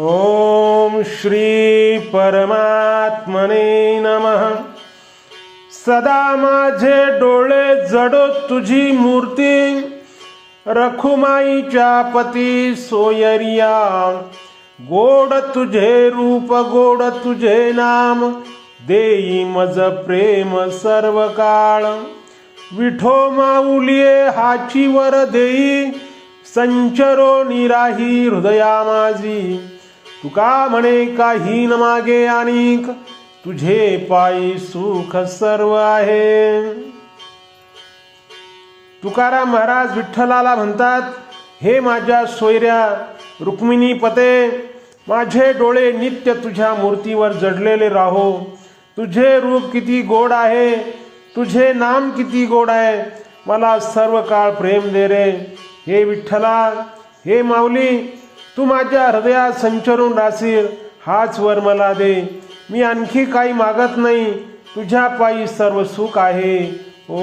ॐ श्री परमात्मने नमः। सदा माझे डोळे जडो तुझी मूर्ती। रखुमाईच्या पती सोयरिया। गोड तुझे रूप गोड तुझे नाम। देई मज प्रेम सर्व काळ विठो माऊलिये हाची वर देई। संचरो निराही हृदया माझी। तुका म्हणे काही न मागे आणिक? तुझे पायी सुख सर्व आहे. तुकाराम महाराज विठ्ठलाला म्हणतात हे माझ्या सोयऱ्या रुक्मिणी पते माझे डोळे नित्य तुझ्या मूर्तीवर जडलेले राहो. तुझे रूप किती गोड आहे तुझे नाम किती गोड आहे मला सर्व काळ प्रेम दे रे. हे विठ्ठला हे माऊली तू माझ्या हृदयात संचरून राहशील हाच वर मला दे. मी आणखी काही मागत नाही तुझ्या पायी सर्व सुख आहे. ओ